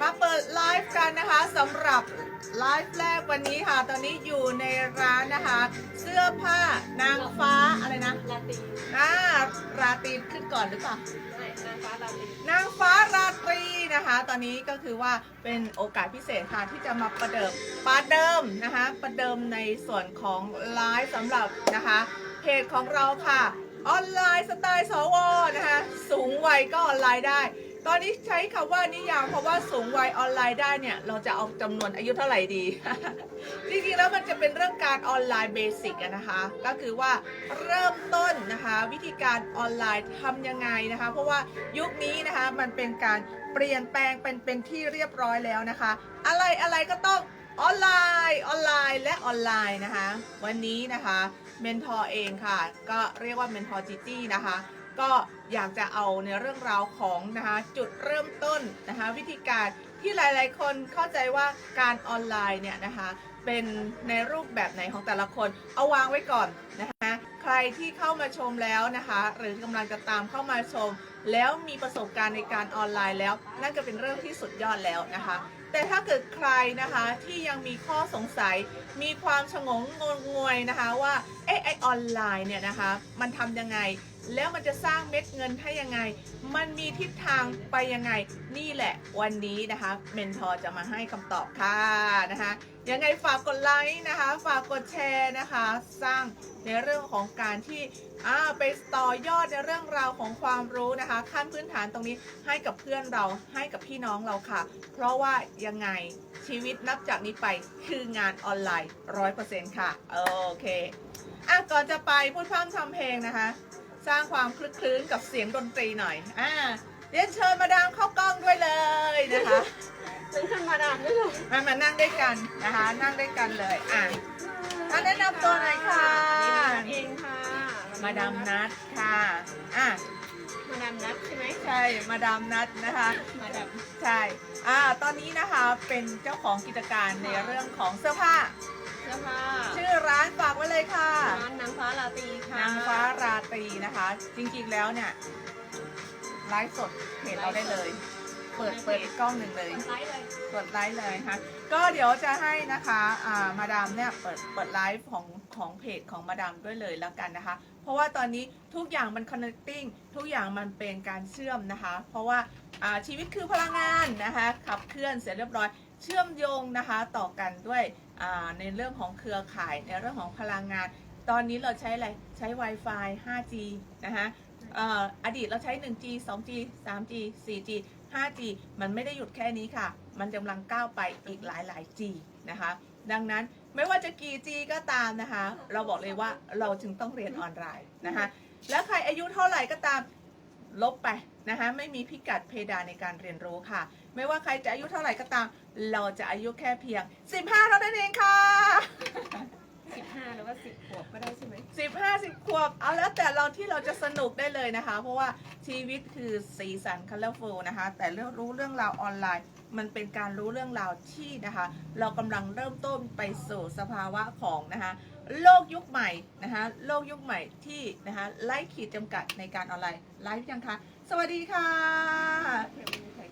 มาเปิดไลฟ์กันนะคะสำหรับไลฟ์แรกวันนี้ค่ะ ตอนนี้อยู่ในร้านนะคะ เสื้อผ้านางฟ้าอะไรนะลาตีอ่าราตรีขึ้นก่อนหรือเปล่า ไม่นางฟ้าลาตีนางฟ้าราตรีนะคะ ตอนนี้ก็คือว่าเป็นโอกาสพิเศษค่ะที่จะมาประเดิมประเดิมนะคะ ประเดิมในส่วนของไลฟ์สำหรับนะคะเพจของเราค่ะ ออนไลน์สไตล์สวนะคะ สูงวัยก็ออนไลน์ได้ ตอนนี้ใช้คำว่านิยามเพราะว่าสูงวัยออนไลน์ได้เนี่ย เราจะเอาจำนวนอายุเท่าไหร่ดี จริงๆแล้วมันจะเป็นเรื่องการออนไลน์เบสิกนะคะ ก็คือว่าเริ่มต้นนะคะ วิธีการออนไลน์ทำยังไงนะคะ เพราะว่ายุคนี้นะคะมันเป็นการเปลี่ยนแปลงเป็นเป็นที่เรียบร้อยแล้วนะคะ อะไรอะไรก็ต้องออนไลน์ออนไลน์และออนไลน์นะคะ วันนี้นะคะเมนทอร์เองค่ะ ก็เรียกว่าเมนทอร์จีจี้นะคะ ก็อยากจะเอาในเรื่องราวของนะคะจุดเริ่มต้นนะคะวิธีการที่หลาย ๆ คนเข้าใจว่าการออนไลน์เนี่ยนะคะเป็นในรูปแบบไหนของแต่ละคนเอาวางไว้ก่อนนะคะใครที่เข้ามาชมแล้วนะคะหรือกำลังจะตามเข้ามาชม แล้วมีประสบการณ์ในการออนไลน์แล้ว นั่นก็เป็นเรื่องที่สุดยอดแล้วนะคะแต่ถ้าเกิดใครนะคะที่ยังมีข้อสงสัย มีความชงงงงงวยนะคะว่าเอ๊ะไอออนไลน์เนี่ยนะคะมันทำยังไง แล้วมันจะสร้างเม็ดเงินให้ยังไง มันมีทิศทางไปยังไง นี่แหละวันนี้นะคะเมนทอร์จะมาให้คำตอบค่ะนะคะยังไงฝากกดไลค์นะคะ ฝากกดแชร์นะคะ สร้างในเรื่องของการที่อ่าไปต่อยอดในเรื่องราวของความรู้นะคะ ขั้นพื้นฐานตรงนี้ให้กับเพื่อนเราให้กับพี่น้องเราค่ะ เพราะว่ายังไงชีวิตนับจากนี้ไปคืองานออนไลน์ร้อยเปอร์เซ็นต์ค่ะ โอเคอะก่อนจะไปพูดพร่ำทำเพลงนะคะ สร้างความคลึกคลื้นกับเสียงดนตรีหน่อย อ่าเรียนเชิญมาดามเข้ากล้องด้วยเลยนะคะ เป็นขึ้นมาดามด้วยเหรอมามานั่งด้วยกันนะคะ นั่งด้วยกันเลย อะอะแนะนำตัวหน่อยค่ะ เองค่ะมาดามนัดค่ะ อะ มาดามนัดใช่ไหมใช่ มาดามนัดนะคะ มาดามใช่ อ่า ตอนนี้นะคะ เป็นเจ้าของกิจการในเรื่องของเสื้อผ้าเสื้อผ้าชื่อร้านฝากไว้เลยค่ะ ร้านนางฟ้าลาตีค่ะนางฟ้าราตรีนะคะ จริงๆแล้วเนี่ยไลฟ์สดเพจเราได้เลย เปิดเปิดอีกกล้องหนึ่งเลยไลฟ์เลยกดไลค์เลยค่ะก็เดี๋ยวจะให้นะคะอ่ามาดามเนี่ยเปิดเปิดไลฟ์ของของเพจของมาดามด้วยเลยแล้วกันนะคะ เพราะว่าตอนนี้ทุกอย่างมัน connecting ทุกอย่างมันเป็นการเชื่อมนะคะ เพราะว่าอ่าชีวิตคือพลังงานนะคะ ขับเคลื่อนเสร็จเรียบร้อย เชื่อมโยงนะคะ ต่อกันด้วยอ่า ในเรื่องของเครือข่ายในเรื่องของพลังงาน ตอนนี้เราใช้อะไรใช้ Wi-Fi 5G นะคะออดีตเราใช้ 1G 2G 3G 4G 5G มันไม่ได้หยุดแค่นี้ค่ะ มันกำลังก้าวไปอีกหลายหลาย G นะคะ ดังนั้นไม่ว่าจะกี่ G ก็ตามนะคะ เราบอกเลยว่าเราจึงต้องเรียนออนไลน์นะคะ แล้วใครอายุเท่าไหร่ก็ตามลบไปนะคะ ไม่มีพิกัดเพดานในการเรียนรู้ค่ะ ไม่ว่าใครจะอายุเท่าไหร่ก็ตาม เราจะอายุแค่เพียง 15เท่านั้นเองค่ะ สิบห้าหรือว่าสิบขวบก็ได้ใช่ไหมสิบห้าสิบขวบเอาแล้วแต่เราที่เราจะสนุกได้เลยนะคะ เพราะว่าชีวิตคือสีสัน colorful นะคะ แต่เรื่องรู้เรื่องราวออนไลน์ มันเป็นการรู้เรื่องราวที่นะคะ เรากำลังเริ่มต้นไปสู่สภาวะของนะคะ โลกยุคใหม่นะคะโลกยุคใหม่ที่นะคะไล่ขีดจำกัดในการออนไลน์ไลฟ์ยังคะสวัสดีค่ะ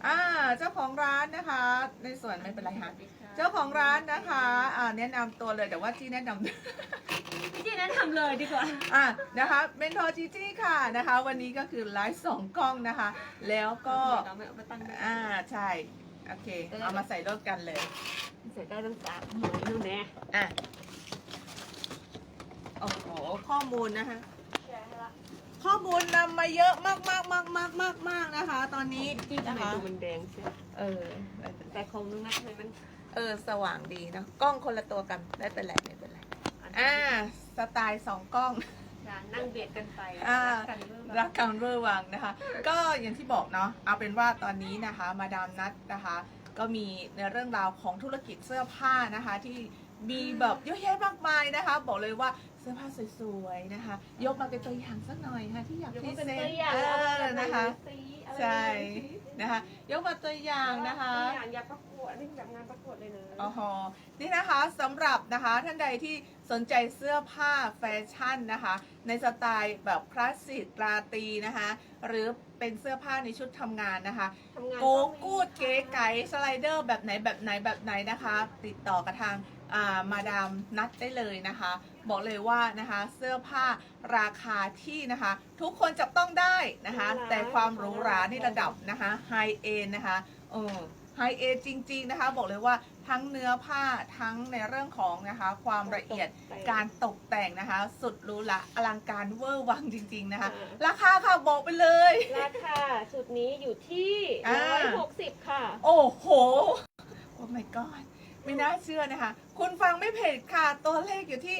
อ่าเจ้าของร้านนะคะ ในส่วนไม่เป็นไรค่ะเจ้าของร้านนะคะอ่าแนะนำตัวเลยแต่ว่าที่แนะนำ พี่จีนั้นทำเลยดีกว่า อะนะคะเมนทอร์จีจี้ค่ะนะคะ วันนี้ก็คือไลฟ์สองกล้องนะคะ แล้วก็เราไม่เอาไปตั้งอ่าใช่โอเค เอามาใส่รถกันเลยเสร็จได้ตั้งสามหมื่นนู่นแน่อะโอ้โหข้อมูลนะคะ ข้อมูลนำมาเยอะมากมากมากมากมากมากนะคะ ตอนนี้ที่ทำนะไมคะดูมันแดงใช่เออ แต่คงนึกนะทำไมมันเออสว่างดีเนอะกล้องคนละตัวกันไม่เป็นไรไม่เป็นไรอ่าสไตล์สองกล้องนั่งเบียดกันไปอ่ากันเรื่องรักกันเวอร์วังนะคะ ก็อย่างที่บอกเนาะเอาเป็นว่าตอนนี้นะคะมาดามนัดนะคะ ก็มีในเรื่องราวของธุรกิจเสื้อผ้านะคะ ที่มีแบบเยอะแยะมากมายนะคะ บอกเลยว่าเสื้อผ้าสวยๆนะคะ ยกมาเป็นตัวอย่างสักหน่อยค่ะที่อยากเดี๋ยวพรีมันเซเป็นนตัวอย่างต์เออนะคะสีอะไรใช่สีนะคะ ยกมาตัวอย่างนะคะตัวอย่างอยากประกวดนี่แบบงานประกวดเลยนะอ๋อฮะนี่นะคะสำหรับนะคะท่านใดที่สนใจเสื้อผ้าแฟชั่นนะคะ ในสไตล์แบบคลาสสิกราตรีนะคะ หรือเป็นเสื้อผ้าในชุดทำงานนะคะทำงานโกกูดเก๋ไก๋สไลเดอร์แบบไหนแบบไหนแบบไหนนะคะ ติดต่อกับทางอ่ามาดามนัดได้เลยนะคะ บอกเลยว่านะคะเสื้อผ้าราคาที่นะคะ ทุกคนจับต้องได้นะคะ แต่ความหรูหรานี่ระดับนะคะไฮเอ็นนะคะเออไฮเอ็นจริง ๆ นะคะ บอกเลยว่าทั้งเนื้อผ้าทั้งในเรื่องของนะคะ ความละเอียดการตกแต่งนะคะ สุดหรูหราอลังการเวอร์วังจริง ๆ นะคะ ราคาค่ะบอกไปเลย ราคาชุดนี้อยู่ที่อ่าร้อยหกสิบค่ะ โอ้โห โอ้ my god ไม่น่าเชื่อนะคะ คุณฟังไม่ผิดค่ะ ตัวเลขอยู่ที่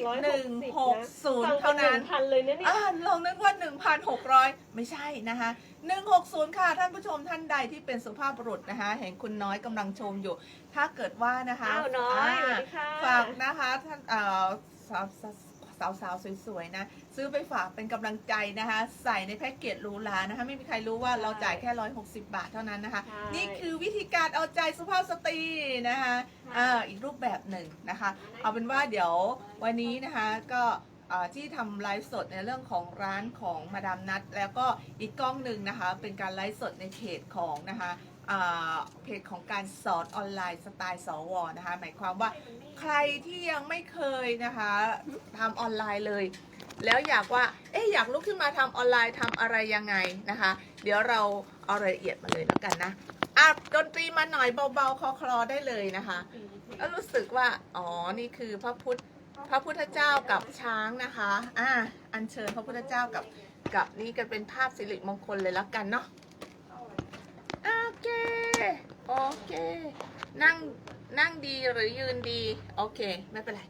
160 เท่านั้นพันเลยนะเนี่ยอ่าลองนึกว่า 1,600 ไม่ใช่นะคะ 160 ค่ะ ท่านผู้ชมท่านใดที่เป็นสุภาพบุรุษนะคะ เห็นคุณน้อยกำลังชมอยู่ ถ้าเกิดว่านะคะอ้าวน้อยาสวัสดีค่ะฝากนะคะท่านเอ่อ สาวสาวสาวสาวสวยๆ นะ ซื้อไปฝากเป็นกำลังใจนะคะ ใส่ในแพ็กเกจหรูหรานะคะ ไม่มีใครรู้ว่าเราจ่ายแค่ 160 บาทเท่านั้นนะคะ ใช่นี่คือวิธีการเอาใจสุภาพสตรีนะคะอ่าอีกรูปแบบหนึ่งนะคะ เอาเป็นว่าเดี๋ยววันนี้นะคะก็อ่าที่ทำไลฟ์สดในเรื่องของร้านของมาดามนัดแล้วก็อีกกล้องหนึ่งนะคะ เป็นการไลฟ์สดในเพจของนะคะอ่า เพจของการสอนออนไลน์สไตล์สวนะคะหมายความว่าใครที่ยังไม่เคยนะคะทำออนไลน์เลย แล้วอยากว่าเอ๊ะอยากลุกขึ้นมาทำออนไลน์ทำอะไรยังไงนะคะ เดี๋ยวเราเอารายละเอียดมาเลยแล้วกันนะอะดนตรีมาหน่อยเบาๆคลอๆได้เลยนะคะแล้วรู้สึกว่าอ๋อนี่คือพระพุทธพระพุทธเจ้ากับช้างนะคะอ่าอัญเชิญพระพุทธเจ้ากับกับนี่กันเป็นภาพสิริมงคลเลยแล้วกันเนาะ โอเค นั่งนั่งดีหรือยืนดี โอเค ไม่เป็นไร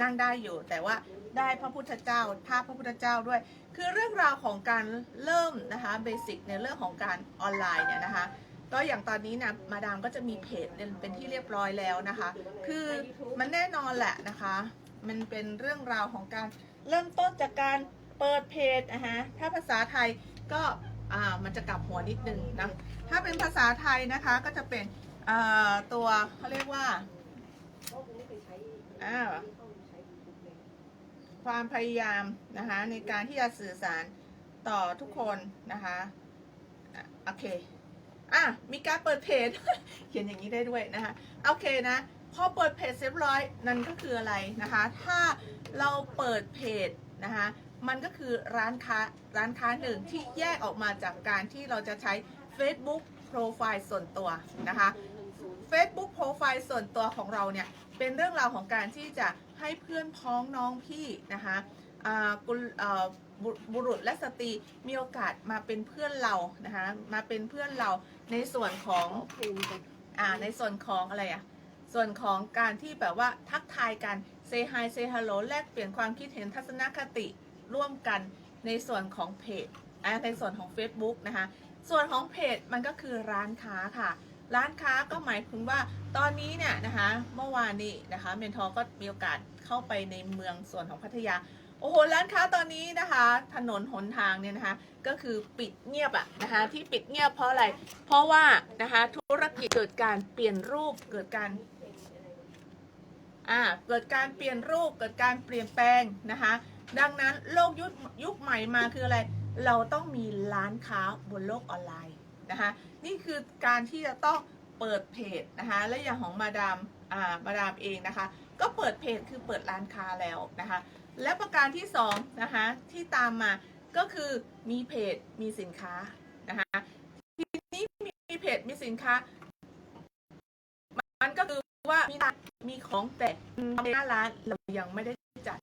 นั่งได้อยู่ แต่ว่าได้พระพุทธเจ้าภาพพระพุทธเจ้าด้วย คือเรื่องราวของการเริ่มนะคะเบสิกในเรื่องของการออนไลน์เนี่ยนะคะก็อย่างตอนนี้นะมาดามก็จะมีเพจเป็นที่เรียบร้อยแล้วนะคะ คือมันแน่นอนแหละนะคะ มันเป็นเรื่องราวของการเริ่มต้นจากการเปิดเพจนะคะถ้าภาษาไทยก็ อ่ามันจะกลับหัวนิดนึงนะถ้าเป็นภาษาไทยนะคะก็จะเป็นอ่าตัวเขาเรียกว่าอ่าความพยายามนะคะในการที่จะสื่อสารต่อทุกคนนะคะโอเคอะมีการเปิดเพจ เขียนอย่างนี้ได้ด้วยนะคะโอเคนะพอเปิดเพจเรียบร้อยนั่นก็คืออะไรนะคะ ถ้าเราเปิดเพจนะคะ มันก็คือร้านค้าร้านค้าหนึ่งที่แยกออกมาจากการที่เราจะใช้ Facebook โปรไฟล์ส่วนตัวนะคะ Facebook โปรไฟล์ส่วนตัวของเราเนี่ยเป็นเรื่องราวของการที่จะให้เพื่อนพ้องน้องพี่นะคะกุลบุรุษและสตรีมีโอกาสมาเป็นเพื่อนเรานะคะมาเป็นเพื่อนเราในส่วนของอ่าในส่วนของอะไรอะส่วนของการที่แบบว่าทักทายกัน say hi say hello แลกเปลี่ยนความคิดเห็นทัศนคติ ร่วมกันในส่วนของเพจอ่าในส่วนของ Facebook นะคะ ส่วนของเพจมันก็คือร้านค้าค่ะ ร้านค้าก็หมายถึงว่าตอนนี้เนี่ยนะคะเมื่อวานนี้นะคะเมนทอก็มีโอกาสเข้าไปในเมืองส่วนของพัทยาโอ้โหร้านค้าตอนนี้นะคะ ถนนหนทางเนี่ยนะคะ ก็คือปิดเงียบอะนะคะ ที่ปิดเงียบเพราะอะไร เพราะว่านะคะธุรกิจเกิดการเปลี่ยนรูปเกิดการอ่าเกิดการเปลี่ยนรูปเกิดการเปลี่ยนแปลงนะคะ ดังนั้นโลกยุคยุคใหม่มาคืออะไร เราต้องมีร้านค้าบนโลกออนไลน์นะคะนี่คือการที่จะต้องเปิดเพจนะคะและอย่างของมาดามอ่ามาดามเองนะคะ ก็เปิดเพจคือเปิดร้านค้าแล้วนะคะ และประการที่สองนะคะที่ตามมาก็คือมีเพจมีสินค้านะคะทีนี้มีเพจมีสินค้า มันก็คือว่ามีมีของแต่หน้าร้านเรายังไม่ได้จัด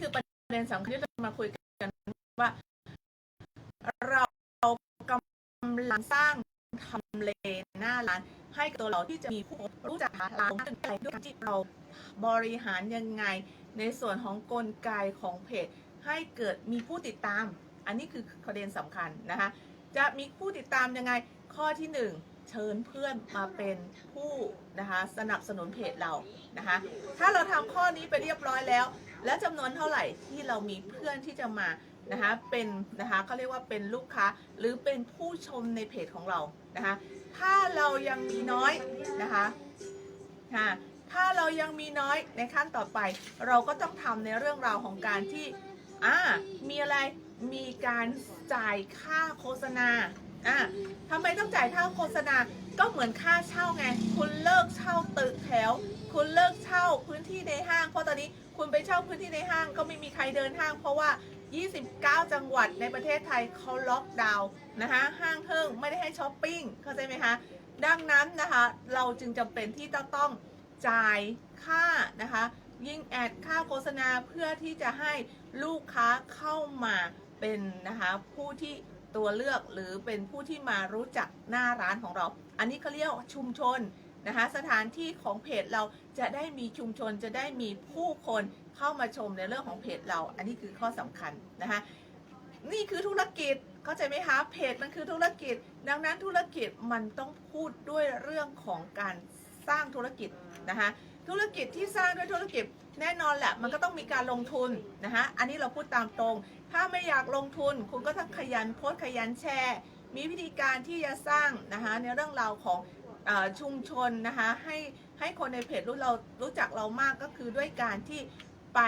คือประเด็นสำคัญที่เรามาคุยกันว่า เรากำลังสร้างทำเลหน้าร้าน ให้กับตัวเราที่จะมีผู้รู้จักหาร้านตึงใจด้วยการที่เราบริหารยังไง ในส่วนของกลไกของเพจ ให้เกิดมีผู้ติดตาม อันนี้คือประเด็นสำคัญนะคะ จะมีผู้ติดตามยังไง ข้อที่หนึ่งเชิญเพื่อนมาเป็นผู้นะคะสนับสนุนเพจเรานะคะ ถ้าเราทำข้อนี้ไปเรียบร้อยแล้ว แล้วจำนวนเท่าไหร่ที่เรามีเพื่อนที่จะมานะคะเป็นนะคะเขาเรียกว่าเป็นลูกค้าหรือเป็นผู้ชมในเพจของเรานะคะถ้าเรายังมีน้อยนะคะค่ะถ้าเรายังมีน้อยในขั้นต่อไป เราก็ต้องทำในเรื่องราวของการที่อ่ามีอะไรมีการจ่ายค่าโฆษณา อ่าทำไมต้องจ่ายค่าโฆษณา ก็เหมือนค่าเช่าไง คุณเลิกเช่าตึกแถว คุณเลิกเช่าพื้นที่ในห้าง เพราะตอนนี้คุณไปเช่าพื้นที่ในห้างก็ไม่มีใครเดินห้าง เพราะว่า 29 จังหวัดในประเทศไทยเขาล็อกดาวน์นะคะห้างเพิ่งไม่ได้ให้ช้อปปิ้ง เข้าใจไหมคะ ดังนั้นนะคะ เราจึงจำเป็นที่จะต้องจ่ายค่านะคะยิงแอดค่าโฆษณาเพื่อที่จะให้ลูกค้าเข้ามาเป็นนะคะผู้ที่ ตัวเลือกหรือเป็นผู้ที่มารู้จักหน้าร้านของเรา อันนี้เขาเรียกชุมชนนะคะสถานที่ของเพจเราจะได้มีชุมชนจะได้มีผู้คนเข้ามาชมในเรื่องของเพจเรา อันนี้คือข้อสำคัญนะคะนี่คือธุรกิจเข้าใจไหมคะเพจมันคือธุรกิจ ดังนั้นธุรกิจมันต้องพูดด้วยเรื่องของการสร้างธุรกิจนะคะธุรกิจที่สร้างด้วยธุรกิจแน่นอนแหละมันก็ต้องมีการลงทุนนะคะอันนี้เราพูดตามตรง ถ้าไม่อยากลงทุนคุณก็ต้องขยันโพสขยันแชร์ มีวิธีการที่จะสร้างนะคะในเรื่องราวของอชุมชนนะคะให้ให้คนในเพจรู้เรารู้จักเรามากก็คือด้วยการที่ไป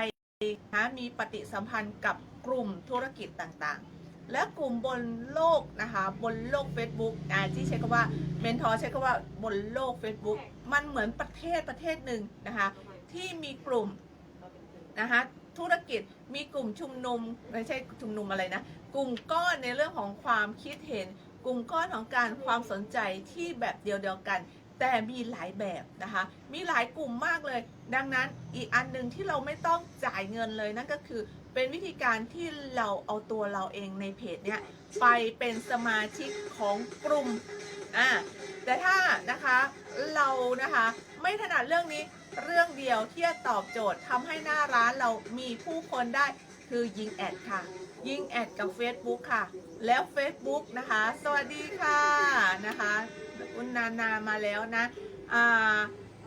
นะมีปฏิสัมพันธ์กับกลุ่มธุรกิจต่างๆ และกลุ่มบนโลกนะคะบนโลก Facebook อ่าที่ใช้คำว่าเมนทอร์ใช้คำว่าบนโลก Facebook มันเหมือนประเทศประเทศหนึ่งนะคะที่มีกลุ่มนะคะ ธุรกิจมีกลุ่มชุมนุมไม่ใช่ชุมนุมอะไรนะ กลุ่มก้อนในเรื่องของความคิดเห็น กลุ่มก้อนของการความสนใจที่แบบเดียวๆกัน แต่มีหลายแบบนะคะ มีหลายกลุ่มมากเลย ดังนั้นอีกอันหนึ่งที่เราไม่ต้องจ่ายเงินเลยนั่นก็คือเป็นวิธีการที่เราเอาตัวเราเองในเพจเนี้ยไปเป็นสมาชิกของกลุ่มอ่าแต่ถ้านะคะเรานะคะไม่ถนัดเรื่องนี้ เรื่องเดียวที่จะตอบโจทย์ทำให้หน้าร้านเรามีผู้คนได้คือยิงแอดค่ะ ยิงแอดกับ Facebook ค่ะ แล้ว Facebook นะคะ สวัสดีค่ะนะคะคุณนานามาแล้วนะอ่า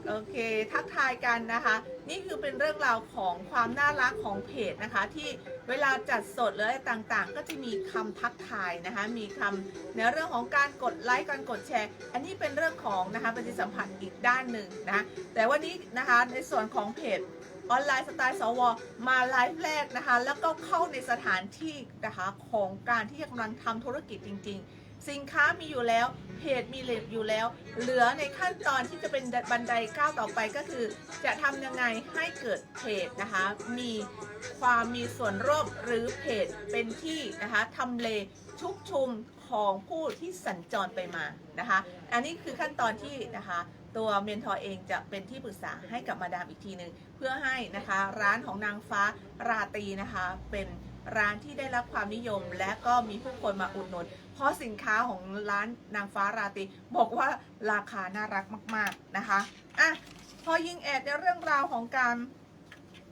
โอเค ทักทายกันนะคะ นี่คือเป็นเรื่องราวของความน่ารักของเพจนะคะที่ เวลาจัดสดหรืออะไรต่างๆ ก็จะมีคำทักทายนะคะ มีคำในเรื่องของการกดไลค์การกดแชร์ อันนี้เป็นเรื่องของนะคะปฏิสัมพันธ์อีกด้านหนึ่งนะะแต่วันนี้นะคะในส่วนของเพจออนไลน์สไตล์สวมาไลฟ์แรกนะคะ แล้วก็เข้าในสถานที่นะคะของการที่กำลังทำธุรกิจจริง ๆ สินค้ามีอยู่แล้ว เพจมีเลทอยู่แล้ว เหลือในขั้นตอนที่จะเป็นบันไดก้าวต่อไปก็คือ จะทำยังไงให้เกิดเพจนะคะ มีความมีส่วนร่วมหรือเพจเป็นที่นะคะทำเลชุกชุมของผู้ที่สัญจรไปมานะคะ อันนี้คือขั้นตอนที่นะคะตัวเมนทอร์เองจะเป็นที่ปรึกษาให้กับมาดามอีกทีหนึ่งเพื่อให้นะคะร้านของนางฟ้าราตรีนะคะเป็น ร้านที่ได้รับความนิยม และก็มีผู้คนมาอุดหนุน เพราะสินค้าของร้านนางฟ้าราตรีบอกว่าราคาน่ารักมาก ๆนะคะอะพอยิงแอดในเรื่องราวของการ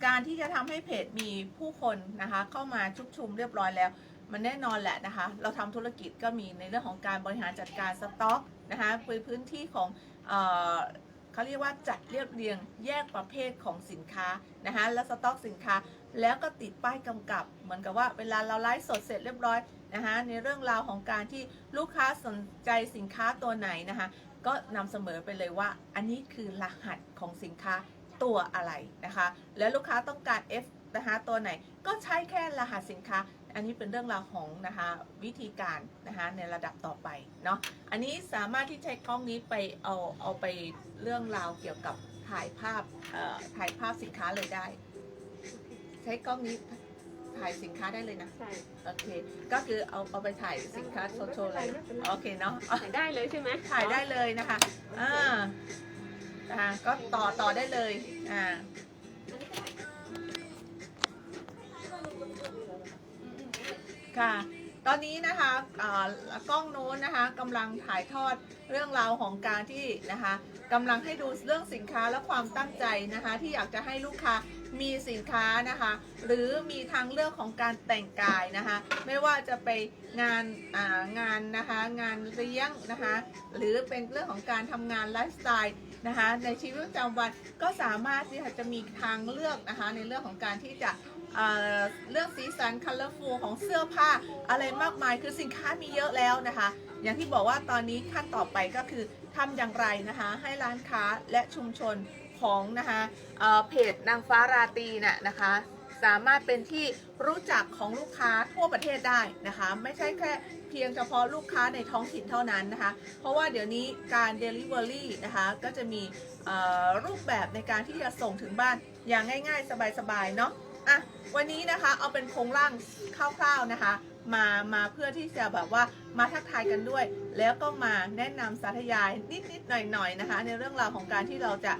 การที่จะทำให้เพจมีผู้คนนะคะเข้ามาชุกชุมเรียบร้อยแล้ว มันแน่นอนแหละนะคะ เราทำธุรกิจก็มีในเรื่องของการบริหารจัดการสต็อกนะคะพื้นที่ของ เขาเรียกว่าจัดเรียบเรียงแยกประเภทของสินค้านะคะแล้วสต็อกสินค้า แล้วก็ติดป้ายกำกับ เหมือนกับว่าเวลาเราไลฟ์สดเสร็จเรียบร้อยนะคะในเรื่องราวของการที่ลูกค้าสนใจสินค้าตัวไหนนะคะก็นำเสมอไปเลยว่า อันนี้คือรหัสของสินค้าตัวอะไรนะคะ แล้วลูกค้าต้องการ F นะคะตัวไหนก็ใช้แค่รหัสสินค้า อันนี้เป็นเรื่องราวของนะคะ วิธีการนะคะในระดับต่อไปเนาะอันนี้สามารถที่ใช้กล้องนี้ไปเอาเอาไปเรื่องราวเกี่ยวกับถ่ายภาพเอ่อถ่ายภาพสินค้าเลยได้ ใช้กล้องนี้ถ่ายสินค้าได้เลยนะใช่โอเค ก็คือเอาเอาไปถ่ายสินค้าโชว์โชว์เลยโอเคเนาะอะถ่ายได้เลยใช่ไหมถ่ายได้เลยนะคะอ่าอ่าก็ต่อต่อได้เลยอ่า ค่ะ ตอนนี้นะคะกล้องโน้นนะคะกำลังถ่ายทอดเรื่องราวของการที่นะคะกำลังให้ดูเรื่องสินค้าและความตั้งใจนะคะที่อยากจะให้ลูกค้ามีสินค้านะคะหรือมีทางเลือกของการแต่งกายนะคะไม่ว่าจะไปงานงานนะคะงานเลี้ยงนะคะหรือเป็นเรื่องของการทำงานไลฟ์สไตล์นะคะในชีวิตประจำวันก็สามารถที่จะมีทางเลือกนะคะในเรื่องของการที่จะ เรื่องสีสัน colorful ของเสื้อผ้าอะไรมากมายคือสินค้ามีเยอะแล้วนะคะ อย่างที่บอกว่าตอนนี้ขั้นต่อไปก็คือทำอย่างไรนะคะ ให้ร้านค้าและชุมชนของนะคะเเพจนางฟ้าราตรีน่ะนะคะ สามารถเป็นที่รู้จักของลูกค้าทั่วประเทศได้นะคะ ไม่ใช่แค่เพียงเฉพาะลูกค้าในท้องถิ่นเท่านั้นนะคะ เพราะว่าเดี๋ยวนี้การ Delivery นะคะก็จะมีรูปแบบในการที่จะส่งถึงบ้านอย่างง่าย ๆ สบายๆเนาะ อะวันนี้นะคะเอาเป็นโครงร่างคร่าวๆนะคะ มามาเพื่อที่จะแบบว่ามาทักทายกันด้วย แล้วก็มาแนะนำสาธยายนิดๆหน่อยๆนะคะ ในเรื่องราวของการที่เราจะ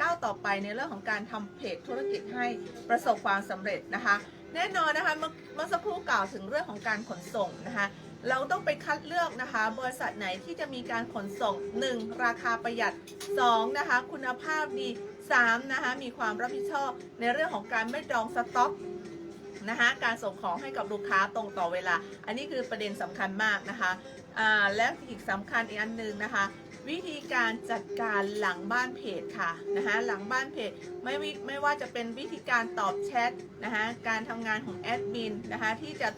ก้าวต่อไปในเรื่องของการทำเพจธุรกิจให้ประสบความสำเร็จนะคะ แน่นอนนะคะเมื่อเมื่อสักครู่กล่าวถึงเรื่องของการขนส่งนะคะเราต้องไปคัดเลือกนะคะ บริษัทไหนที่จะมีการขนส่ง 1. ราคาประหยัด 2. นะคะ คุณภาพดี 3. นะคะมีความรับผิดชอบในเรื่องของการไม่ดองสต็อกนะคะการส่งของให้กับลูกค้าตรงต่อเวลา อันนี้คือประเด็นสำคัญมากนะคะอ่าและอีกสำคัญอีกอันหนึ่งนะคะ วิธีการจัดการหลังบ้านเพจค่ะนะคะหลังบ้านเพจไม่วิไม่ว่าจะเป็นวิธีการตอบแชทนะคะการทำงานของแอดมินนะคะที่จะ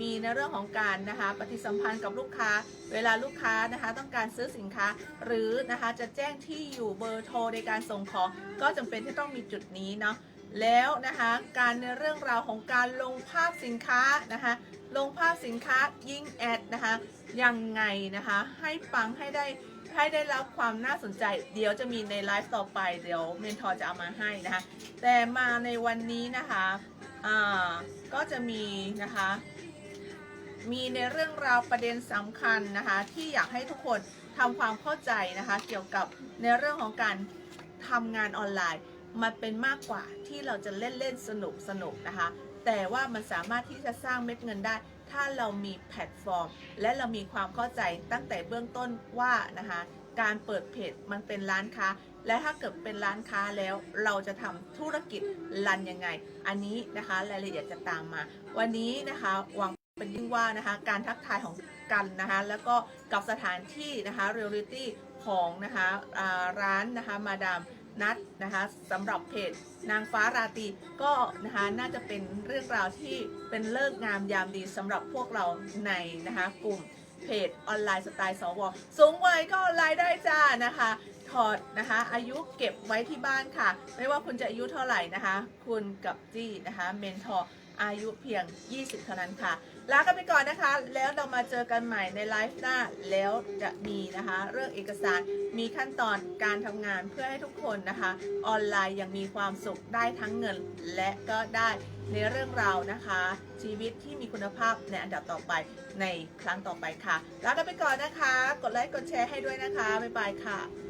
มีในเรื่องของการนะคะปฏิสัมพันธ์กับลูกค้า เวลาลูกค้านะคะต้องการซื้อสินค้า หรือนะคะจะแจ้งที่อยู่เบอร์โทรในการส่งของ ก็จำเป็นที่ต้องมีจุดนี้เนาะแล้วนะคะการในเรื่องราวของการลงภาพสินค้านะคะลงภาพสินค้ายิงแอดนะคะยังไงนะคะให้ปังให้ได้ให้ได้รับความน่าสนใจ เดี๋ยวจะมีในไลฟ์ต่อไปเดี๋ยวเมนทอร์จะเอามาให้นะคะแต่มาในวันนี้นะคะ ก็จะมีนะคะ มีในเรื่องราวประเด็นสำคัญนะคะ ที่อยากให้ทุกคนทำความเข้าใจนะคะ เกี่ยวกับในเรื่องของการทำงานออนไลน์ มันเป็นมากกว่าที่เราจะเล่นเล่นสนุกสนุกนะคะ แต่ว่ามันสามารถที่จะสร้างเม็ดเงินได้ ถ้าเรามีแพลตฟอร์ม และเรามีความเข้าใจตั้งแต่เบื้องต้นว่านะคะ การเปิดเพจมันเป็นร้านค้า และถ้าเกิดเป็นร้านค้าแล้วเราจะทำธุรกิจรันยังไง อันนี้นะคะรายละเอียดจะตามมา วันนี้นะคะหวังเป็นยิ่งว่านะคะการทักทายของกันนะคะแล้วก็กับสถานที่นะคะเรียลลิตี้ของนะคะร้านนะคะมาดามนัดนะคะสำหรับเพจนางฟ้าราตรีก็นะคะน่าจะเป็นเรื่องราวที่เป็นเลิกงามยามดีสำหรับพวกเราในนะคะกลุ่มเพจออนไลน์สไตล์สวสูงวัยก็ออนไลน์ได้จ้านะคะ อดนะคะ อายุเก็บไว้ที่บ้านค่ะ ไม่ว่าคุณจะอายุเท่าไหร่นะคะ คุณกับจี้นะคะเมนทอร์อายุเพียง 20 เท่านั้นค่ะ ลากันไปก่อนนะคะ แล้วเรามาเจอกันใหม่ในไลฟ์หน้า แล้วจะมีนะคะ เรื่องเอกสาร มีขั้นตอนการทำงานเพื่อให้ทุกคนนะคะ ออนไลน์ยังมีความสุขได้ทั้งเงิน และก็ได้ในเรื่องราวนะคะ ชีวิตที่มีคุณภาพในอันดับต่อไปในครั้งต่อไปค่ะ ลากันไปก่อนนะคะ กดไลค์ กดแชร์ให้ด้วยนะคะ บ๊ายบายค่ะ